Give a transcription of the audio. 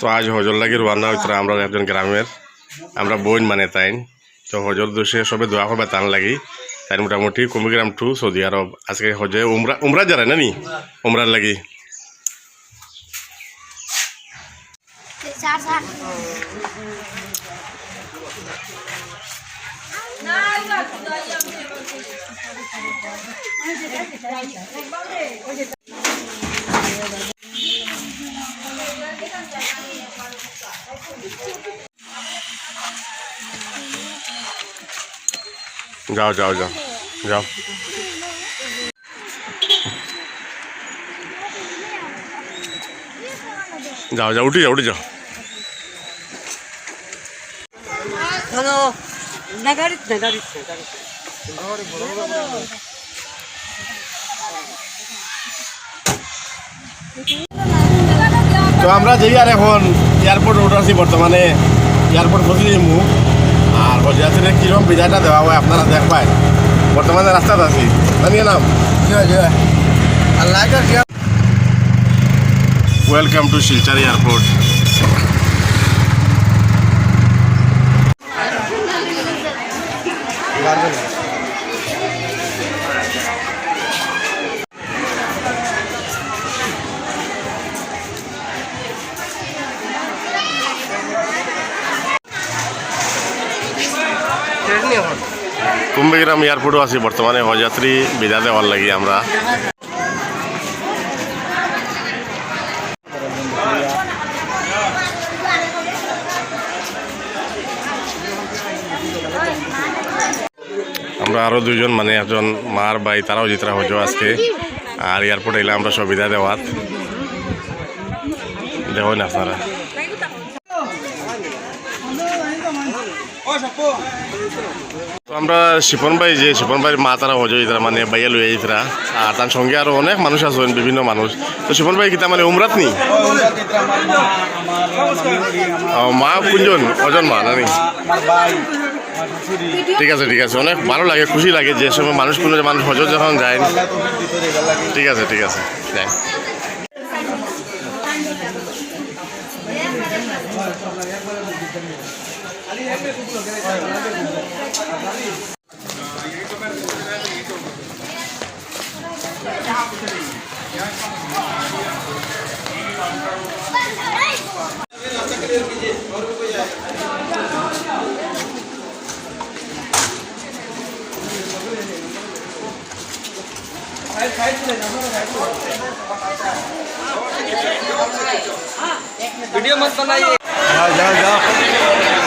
তো আজ হজর লাগি রোয়ানা হইতরা আমরা একজন গ্রামের। আমরা বইন মানে তাইন। তো হজর দোষে সবে দোয়া করবে তান লাগি। তাই মোটামুটি কুমিগ্রাম টু সৌদি আরব। আজকে হজে উমরা উমরা যারা না নি উমরার লাগি। যাও যাও যাও যাও। যাও যাও উঠে যাও উঠে যাও। হ্যালো নাগারিত নাগারিত নাগারিত। তো আমরা যেই আর এখন এয়ারপোর্ট রোড আছি বর্তমানে এয়ারপোর্ট বসে যাইমু হজরাতের কীরকম বিদায়টা দেওয়া হয়, আপনারা দেখবেন বর্তমানে রাস্তাতে আছি। জানিয়ে নাম welcome to Silchar airport Kumbhirgram এয়ারপোর্টও আছি বর্তমানে, হজযাত্রী বিদা দেওয়ার লাগি আমরা। আমরা আরও দুইজন মানে একজন মার ভাই, তারাও জিতরা হজো আজকে। আর এয়ারপোর্টে এলে আমরা সব বিদায় দেওয়াত দেখুন আপনারা। তো আমরা শিপন ভাই যে, শিপন ভাইয়ের মা তারা হজো ইতারা মানে বাইয়া লই আইতরা আর তার সঙ্গে আরও অনেক মানুষ আছেন, বিভিন্ন মানুষ। তো শিপন ভাই, কিতা মানে উমরাত নি? মা কুঞ্জন, অজন মা, নানি? ঠিক আছে ঠিক আছে। অনেক ভালো লাগে, খুশি লাগে যে সময় মানুষ কোনো মানুষ হজ যখন যায় ঠিক আছে ঠিক আছে। वीडियो मत बनाइए। जाओ जाओ जाओ